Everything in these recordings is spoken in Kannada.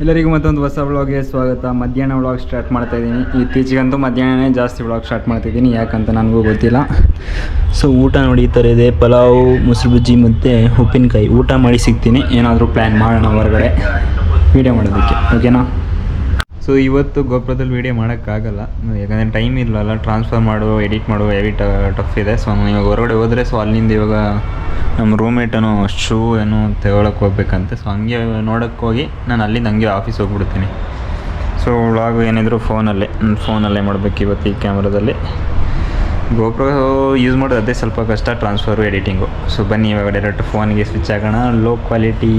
ಎಲ್ಲರಿಗೂ ಮತ್ತೊಂದು ಹೊಸ ವ್ಲಾಗ್ಗೆ ಸ್ವಾಗತ. ಮಧ್ಯಾಹ್ನ ವ್ಲಾಗ್ ಸ್ಟಾರ್ಟ್ ಮಾಡ್ತಾ ಇದ್ದೀನಿ. ಇತ್ತೀಚೆಗಂತೂ ಮಧ್ಯಾಹ್ನನೇ ಜಾಸ್ತಿ ವ್ಲಾಗ್ ಸ್ಟಾರ್ಟ್ ಮಾಡ್ತಾಯಿದ್ದೀನಿ ಯಾಕಂತ ನನಗೂ ಗೊತ್ತಿಲ್ಲ. ಸೊ ಊಟ ನೋಡಿ ಈ ಥರ ಇದೆ. ಪಲಾವ್, ಮೊಸರು ಬಜ್ಜಿ ಮತ್ತು ಉಪ್ಪಿನಕಾಯಿ. ಊಟ ಮಾಡಿ ಸಿಗ್ತೀನಿ. ಏನಾದರೂ ಪ್ಲ್ಯಾನ್ ಮಾಡೋಣ ಹೊರಗಡೆ. ವೀಡಿಯೋ ಮಾಡೋದಕ್ಕೆ. ಓಕೆನಾ ಸೊ ಇವತ್ತು ಗೋಪುರದಲ್ಲಿ ವೀಡಿಯೋ ಮಾಡೋಕ್ಕಾಗಲ್ಲ. ಯಾಕಂದರೆ ಟೈಮ್ ಇಲ್ಲಲ್ಲ ಟ್ರಾನ್ಸ್ಫರ್ ಮಾಡು ಎಡಿಟ್ ಮಾಡು ಹೆವಿ ಟಫ್ ಇದೆ. ಸೊ ನಾನು ಇವಾಗ ಹೊರಗಡೆ ಹೋದರೆ ಸೊ ಅಲ್ಲಿಂದ ಇವಾಗ ನಮ್ಮ ರೂಮೇಟನು ಶೂ ಏನೋ ತಗೊಳಕ್ಕೆ ಹೋಗ್ಬೇಕಂತೆ. ಸೊ ಹಂಗೆ ನೋಡೋಕ್ಕೆ ಹೋಗಿ, ನಾನು ಅಲ್ಲಿಂದ ಹಂಗೆ ಆಫೀಸ್ ಹೋಗ್ಬಿಡ್ತೀನಿ. ಸೊ ವ್ಲಾಗ್ ಏನಿದ್ರು ಫೋನಲ್ಲೇ ನಾನು ಫೋನಲ್ಲೇ ಮಾಡಬೇಕು ಇವತ್ತು ಈ ಕ್ಯಾಮ್ರಾದಲ್ಲಿ ಗೋಪ್ರೋ ಯೂಸ್ ಮಾಡೋದು ಅದೇ ಸ್ವಲ್ಪ ಕಷ್ಟ ಟ್ರಾನ್ಸ್ಫರು ಎಡಿಟಿಂಗು ಸೊ ಬನ್ನಿ, ಇವಾಗ ಡೈರೆಕ್ಟ್ ಫೋನಿಗೆ ಸ್ವಿಚ್ ಆಗೋಣ. ಲೋ ಕ್ವಾಲಿಟಿ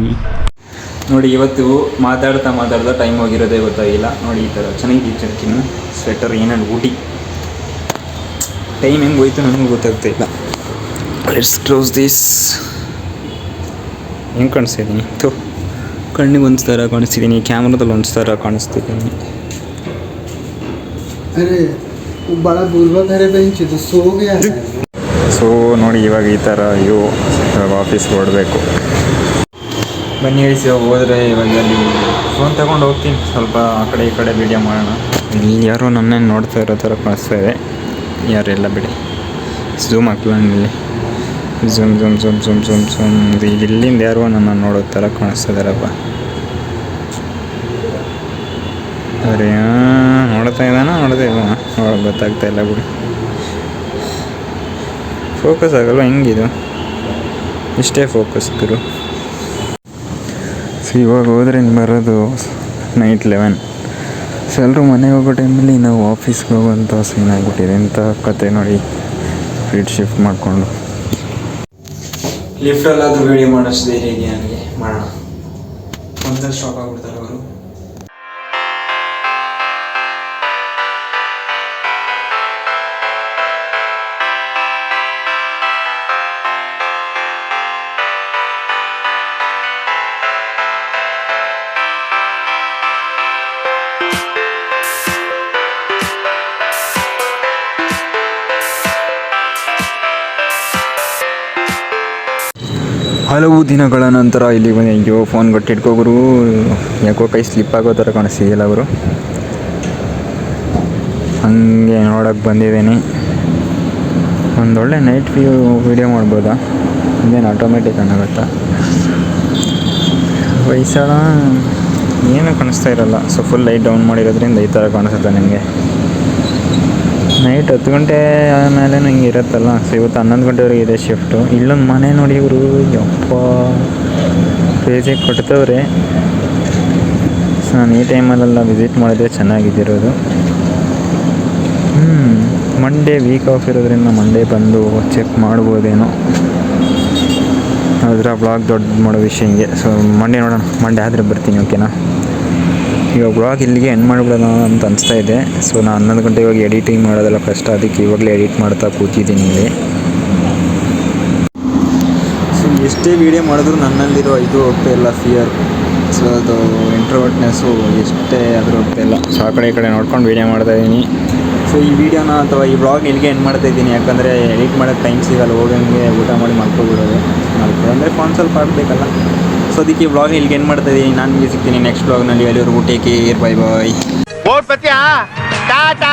ನೋಡಿ ಇವತ್ತು ಮಾತಾಡ್ತಾ ಮಾತಾಡ್ತಾ ಟೈಮ್ ಹೋಗಿರೋದೇ ಗೊತ್ತಾಗಿಲ್ಲ. ನೋಡಿ ಈ ಥರ ಚೆನ್ನಾಗಿ ಚರ್ಚಿನ ಸ್ವೆಟರ್ ಏನೇನು ಊಟಿ. ಟೈಮ್ ಹೆಂಗೆ ಹೋಯ್ತು ನನಗೂ ಗೊತ್ತಾಗ್ತಾ ಇಲ್ಲ. ಲೆಟ್ಸ್ ಕ್ಲೋಸ್ ದಿಸ್ ಹೆಂಗೆ ಕಾಣಿಸ್ತಿದ್ದೀನಿ ಥೋ ಕಣ್ಣಿಗೆ ಒಂದು ಥರ ಕಾಣಿಸ್ತಿದ್ದೀನಿ ಕ್ಯಾಮ್ರಾದಲ್ಲಿ ಒಂದು ಥರ ಕಾಣಿಸ್ತಿದ್ದೀನಿ ಸೊ ನೋಡಿ ಇವಾಗ ಈ ಥರ ಅಯ್ಯೋ ಆಫೀಸ್ಗೆ ಹೊಡಬೇಕು ಬನ್ನಿ ಇಳಿಸಿ ಹೋದರೆ ಇವಾಗ ಅಲ್ಲಿ ಫೋನ್ ತಗೊಂಡು ಹೋಗ್ತೀನಿ. ಸ್ವಲ್ಪ ಆ ಕಡೆ ಈ ಕಡೆ ವೀಡಿಯೋ ಮಾಡೋಣ. ಇಲ್ಲಿ ಯಾರೋ ನನ್ನ ನೋಡ್ತಾ ಇರೋ ಥರ ಕಾಣಿಸ್ತಾ ಇದೆ. ಯಾರೆಲ್ಲ ಬಿಡಿ. ಝೂಮ್ ಹಾಕ್ಲ ಇಲ್ಲಿ zoom zoom zoom zoom zoom zoom ಈಗ ಇಲ್ಲಿಂದ ಯಾರೋ ನನ್ನ ನೋಡೋ ಥರ ಕಾಣಿಸ್ತಾ ಇದ್ದಾರಪ್ಪ. ಅರೆ ನೋಡ್ತಾ ಇದ್ದಾನ? ನೋಡ್ತಾ ಇದ್ದಾನ ಗೊತ್ತಾಗ್ತಾ ಇಲ್ಲ ಬಿಡಿ. ಫೋಕಸ್ ಆಗಲ್ವ? ಹೆಂಗಿದು? ಇಷ್ಟೇ ಫೋಕಸ್ ಗುರು. ಸೊ ಇವಾಗ ಹೋದ್ರೆ ಇನ್ನು ಬರೋದು ನೈಟ್ ಲೆವೆನ್ ಸೊ ಎಲ್ಲರೂ ಮನೆಗೆ ಹೋಗೋ ಟೈಮಲ್ಲಿ ನಾವು ಆಫೀಸ್ಗೆ ಹೋಗುವಂಥ ಸೀನ್ ಆಗಿಬಿಟ್ಟಿದೆ. ಇಂಥ ಕತೆ ನೋಡಿ ಫೀಡ್ ಶಿಫ್ಟ್ ಮಾಡಿಕೊಂಡು. ಲಿಫ್ಟಲ್ಲಾದರೂ ವೀಡಿಯೋ ಧೈರ್ಯ ಇದೆಯಾ ನನಗೆ ಮಾಡೋಣ. ಒಂದಷ್ಟು ಸ್ಟಾಪ್ ಆಗ್ಬಿಡ್ತಾರೆ ಅವರು. ಹಲವು ದಿನಗಳ ನಂತರ ಇಲ್ಲಿ ಬಂದು ಅಯ್ಯೋ ಫೋನ್ ಗಟ್ಟಿಟ್ಕೋಗುರು ಯಾಕೋ ಕೈ ಸ್ಲಿಪ್ ಆಗೋ ಥರ ಕಾಣಿಸ್ತಿದೆಯಲ್ಲ ಅವರು ಹಂಗೆ ನೋಡೋಕ್ಕೆ ಬಂದಿದ್ದೀನಿ. ಒಂದೊಳ್ಳೆ ನೈಟ್ ವ್ಯೂ ವೀಡಿಯೋ ಮಾಡ್ಬೋದಾ? ಇನ್ನೇನು ಆಟೋಮೆಟಿಕ್ ಅನ್ನೋಗುತ್ತಾ ವಯಸ್ಸಾಳ ಏನೂ ಕಾಣಿಸ್ತಾ ಇರಲ್ಲ. ಸೊ ಫುಲ್ ಲೈಟ್ ಡೌನ್ ಮಾಡಿರೋದ್ರಿಂದ ಈ ಥರ ಕಾಣಿಸುತ್ತೆ ನಿಮಗೆ. ನೈಟ್ ಹತ್ತು ಗಂಟೆ ಆದಮೇಲೆ ಹಿಂಗೆ ಇರುತ್ತಲ್ಲ. ಸೊ ಇವತ್ತು ಹನ್ನೊಂದು ಗಂಟೆವರೆಗೆ ಇದೆ ಶಿಫ್ಟು ಇಲ್ಲೊಂದು ಮನೆ ನೋಡಿ ಇವರು ಯಪ್ಪ. ಪೇಜಿಗೆ ಕೊಡ್ತವ್ರೆ ಸೊ ನಾನು ಈ ಟೈಮಲ್ಲೆಲ್ಲ ವಿಸಿಟ್ ಮಾಡಿದ್ರೆ ಚೆನ್ನಾಗಿದ್ದಿರೋದು. ಹ್ಞೂ ಮಂಡೇ ವೀಕ್ ಆಫ್ ಇರೋದ್ರಿಂದ ಮಂಡೇ ಬಂದು ಚೆಕ್ ಮಾಡ್ಬೋದೇನೋ. ಅದರ ಬ್ಲಾಗ್ ದೊಡ್ಡ ಮಾಡೋ ವಿಷಯ ಹಿಂಗೆ. ಸೊ ಮಂಡೇ ನೋಡೋಣ. ಮಂಡೇ ಆದರೆ ಬರ್ತೀನಿ ಓಕೆನಾ ಇವಾಗ ಬ್ಲಾಗ್ ಇಲ್ಲಿಗೆ ಎಂಡ್ ಮಾಡ್ಬಿಡೋಣ ಅಂತ ಅನಿಸ್ತಾ ಇದೆ. ಸೊ ನಾನು ಹನ್ನೊಂದು ಗಂಟೆ ಇವಾಗ ಎಡಿಟಿಂಗ್ ಮಾಡೋದೆಲ್ಲ ಕಷ್ಟ. ಅದಕ್ಕೆ ಇವಾಗಲೇ ಎಡಿಟ್ ಮಾಡ್ತಾ ಕೂತಿದ್ದೀನಿ ಇಲ್ಲಿ. ಸೊ ಎಷ್ಟೇ ವೀಡಿಯೋ ಮಾಡಿದ್ರು ನನ್ನಲ್ಲಿರೋ ಇದು ಹೋಗ್ತಾ ಇಲ್ಲ ಫಿಯರ್ ಸೊ ಅದು ಇಂಟ್ರವರ್ಟ್ನೆಸ್ಸು ಎಷ್ಟೇ ಆದರೂ ಹೋಗ್ತಾ ಇಲ್ಲ ಸೊ ಆ ಕಡೆ ಈ ಕಡೆ ನೋಡ್ಕೊಂಡು ವೀಡಿಯೋ ಮಾಡ್ತಾ ಇದ್ದೀನಿ. ಸೊ ಈ ವಿಡಿಯೋನ ಅಥವಾ ಈ ಬ್ಲಾಗ್ ಇಲ್ಲಿಗೆ ಎಂಡ್ ಮಾಡ್ತಾ ಇದ್ದೀನಿ. ಯಾಕಂದರೆ ಎಡಿಟ್ ಮಾಡೋಕ್ಕೆ ಟೈಮ್ ಸಿಗಲ್ಲ. ಹೋಗಂಗೆ ಊಟ ಮಾಡಿ ಮಲ್ಕೊಬಿಡೋದು. ಅಂದರೆ ಫೋನ್ ಸ್ವಲ್ಪ ಆಡಬೇಕಲ್ಲ ಸೊ ಅದಕ್ಕೆ ವ್ಲಾಗ್ ಇಲ್ಲಿಗೆ ಎಂಡ್ ಮಾಡ್ತಾ ಇದ್ದೀನಿ ನಾನು ನಿಮಗೆ ಸಿಗ್ತೀನಿ ನೆಕ್ಸ್ಟ್ ವ್ಲಾಗ್ನಲ್ಲಿ ಅಲ್ಲಿವರೆಗೂ ಟೇಕ್ ಕೇರ್ ಬೈ ಬಾಯ್ ಓಟ್ ಬತ್ತೀಯಾ ಟಾಟಾ